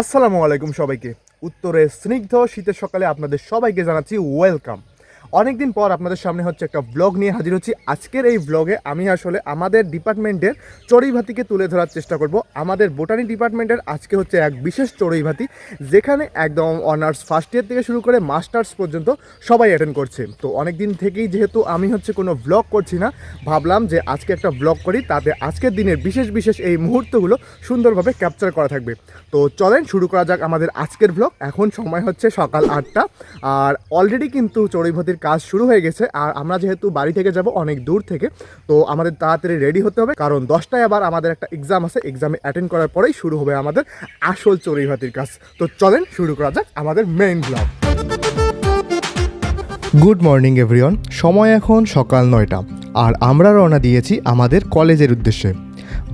আসসালামু আলাইকুম সবাইকে। উত্তরে স্নিগ্ধ শীতের সকালে আপনাদের সবাইকে জানাচ্ছি ওয়েলকাম। অনেকদিন পর আপনাদের সামনে হচ্ছে একটা ব্লগ নিয়ে হাজির হচ্ছি। আজকের এই ব্লগে আমি আসলে আমাদের ডিপার্টমেন্টের চড়ুইভাতিকে তুলে ধরার চেষ্টা করব। আমাদের বোটানি ডিপার্টমেন্টের আজকে হচ্ছে এক বিশেষ চড়ুইভাতি যেখানে একদম অনার্স ফার্স্ট ইয়ার থেকে শুরু করে মাস্টার্স পর্যন্ত সবাই অ্যাটেন্ড করছে। তো অনেক দিন থেকেই যেহেতু আমি হচ্ছে কোনো ব্লগ করছি না, ভাবলাম যে আজকে একটা ব্লগ করি, তাতে আজকের দিনের বিশেষ বিশেষ এই মুহূর্তগুলো সুন্দরভাবে ক্যাপচার করা থাকবে। তো চলেন শুরু করা যাক আমাদের আজকের ব্লগ এখন সময় হচ্ছে সকাল আটটা, আর অলরেডি কিন্তু চড়ুইভাতির কাজ শুরু হয়ে গেছে, আর আমরা যেহেতু বাড়ি থেকে যাব অনেক দূর থেকে, তো আমাদের তাড়াতাড়ি রেডি হতে হবে। কারণ দশটায় আবার আমাদের একটা এক্সাম আছে এক্সামে অ্যাটেন্ড করার পরেই শুরু হবে আমাদের আসল চড়ুইভাতির কাজ। তো চলেন শুরু করা যাক আমাদের main blog good morning everyone সময় এখন সকাল নয়টা, আর আমরা রওনা দিয়েছি আমাদের কলেজের উদ্দেশ্যে।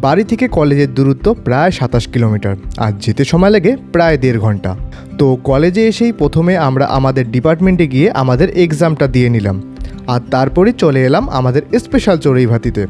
বাড়ি থেকে কলেজের দূরত্ব প্রায় সাতাশ কিলোমিটার, আর যেতে সময় লাগে প্রায় দেড় ঘণ্টা। তো কলেজে এসেই প্রথমে আমরা আমাদের ডিপার্টমেন্টে গিয়ে আমাদের এক্সামটা দিয়ে নিলাম। আর তারপরে চলে এলাম আমাদের স্পেশাল চড়ুইভাতিতে।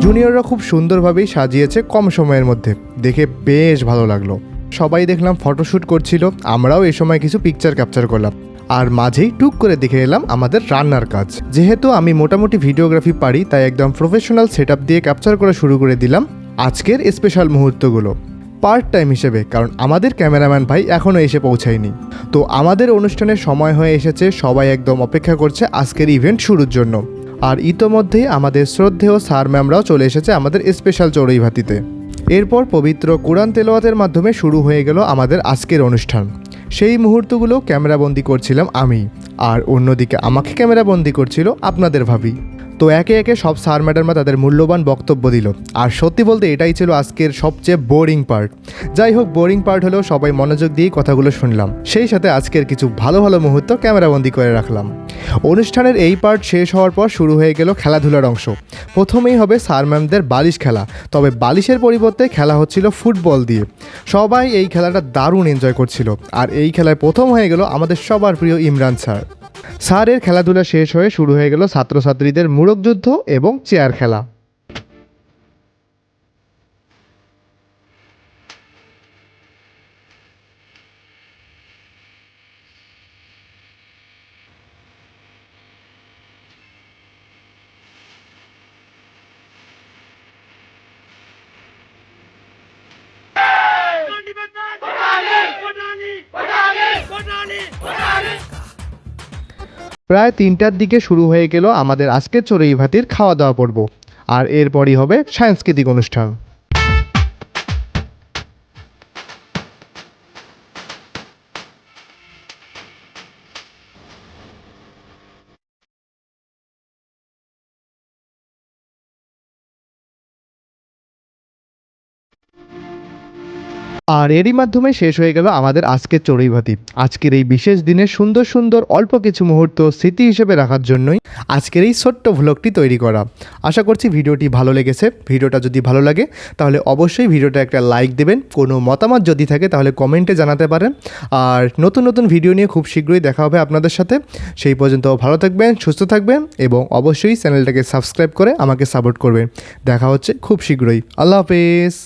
জুনিয়ররা খুব সুন্দরভাবেই সাজিয়েছে কম সময়ের মধ্যে। দেখে বেশ ভালো লাগল। সবাই দেখলাম ফটোশ্যুট করছিল, আমরাও এ সময় কিছু পিকচার ক্যাপচার করলাম। আর মাঝেই টুক করে দেখে এলাম আমাদের রান্নার কাজ। যেহেতু আমি মোটামুটি ভিডিওগ্রাফি পারি, তাই একদম প্রফেশনাল সেট দিয়ে ক্যাপচার করা শুরু করে দিলাম আজকের স্পেশাল মুহূর্তগুলো। পার্ট টাইম হিসেবে, কারণ আমাদের ক্যামেরাম্যান ভাই এখনও এসে পৌঁছায়নি। তো আমাদের অনুষ্ঠানের সময় হয়ে এসেছে, সবাই একদম অপেক্ষা করছে আজকের ইভেন্ট শুরুর জন্য। আর ইতোমধ্যেই আমাদের শ্রদ্ধেয় স্যার ম্যামরাও চলে এসেছে আমাদের স্পেশাল চড়ুই ভাতিতে এরপর পবিত্র কোরআন তেলাওয়াতের মাধ্যমে শুরু হয়ে গেল আমাদের আজকের অনুষ্ঠান। সেই মুহূর্তগুলো ক্যামেরাবন্দি করছিলাম আমি। আর অন্যদিকে আমাকে ক্যামেরাবন্দি করছিল আপনাদের ভাবি। তো একে একে সব স্যার ম্যাডামরা তাদের মূল্যবান বক্তব্য দিল। আর সত্যি বলতে এটাই ছিল আজকের সবচেয়ে বোরিং পার্ট যাই হোক বোরিং পার্ট হলেও সবাই মনোযোগ দিয়েই কথাগুলো শুনলাম। সেই সাথে আজকের কিছু ভালো ভালো মুহূর্ত ক্যামেরাবন্দি করে রাখলাম। অনুষ্ঠানের এই পার্ট শেষ হওয়ার পর শুরু হয়ে গেল খেলাধুলার অংশ। প্রথমেই হবে স্যার ম্যামদের বালিশ খেলা। তবে বালিশের পরিবর্তে খেলা হচ্ছিল ফুটবল দিয়ে। সবাই এই খেলাটা দারুণ এনজয় করছিল। আর এই খেলায় প্রথম হয়ে গেল আমাদের সবার প্রিয় ইমরান স্যার। স্যারের খেলাধুলা শেষ হয়ে শুরু হয়ে গেল ছাত্রছাত্রীদের মুরগযুদ্ধ এবং চেয়ার খেলা। প্রায় তিনটার দিকে শুরু হয়ে গেল আমাদের আজকের চড়ুইভাতির খাওয়া দাওয়া পর্ব। আর এরপরই হবে সাংস্কৃতিক অনুষ্ঠান। আর এরই মাধ্যমে শেষ হয়ে গেল আমাদের আজকের চড়ুইভাতি। আজকের এই বিশেষ দিনে সুন্দর সুন্দর অল্প কিছু মুহূর্ত স্মৃতি হিসেবে রাখার জন্যই আজকের এই ছোট্ট ভ্লগটি তৈরি করা। আশা করছি ভিডিওটি ভালো লেগেছে। ভিডিওটা যদি ভালো লাগে, তাহলে অবশ্যই ভিডিওটা একটা লাইক দেবেন। কোনো মতামত যদি থাকে, তাহলে কমেন্টে জানাতে পারেন। আর নতুন নতুন ভিডিও নিয়ে খুব শীঘ্রই দেখা হবে আপনাদের সাথে। সেই পর্যন্ত ভালো থাকবেন, সুস্থ থাকবেন এবং অবশ্যই চ্যানেলটাকে সাবস্ক্রাইব করে আমাকে সাপোর্ট করবেন। দেখা হচ্ছে খুব শীঘ্রই। আল্লাহ হাফেজ।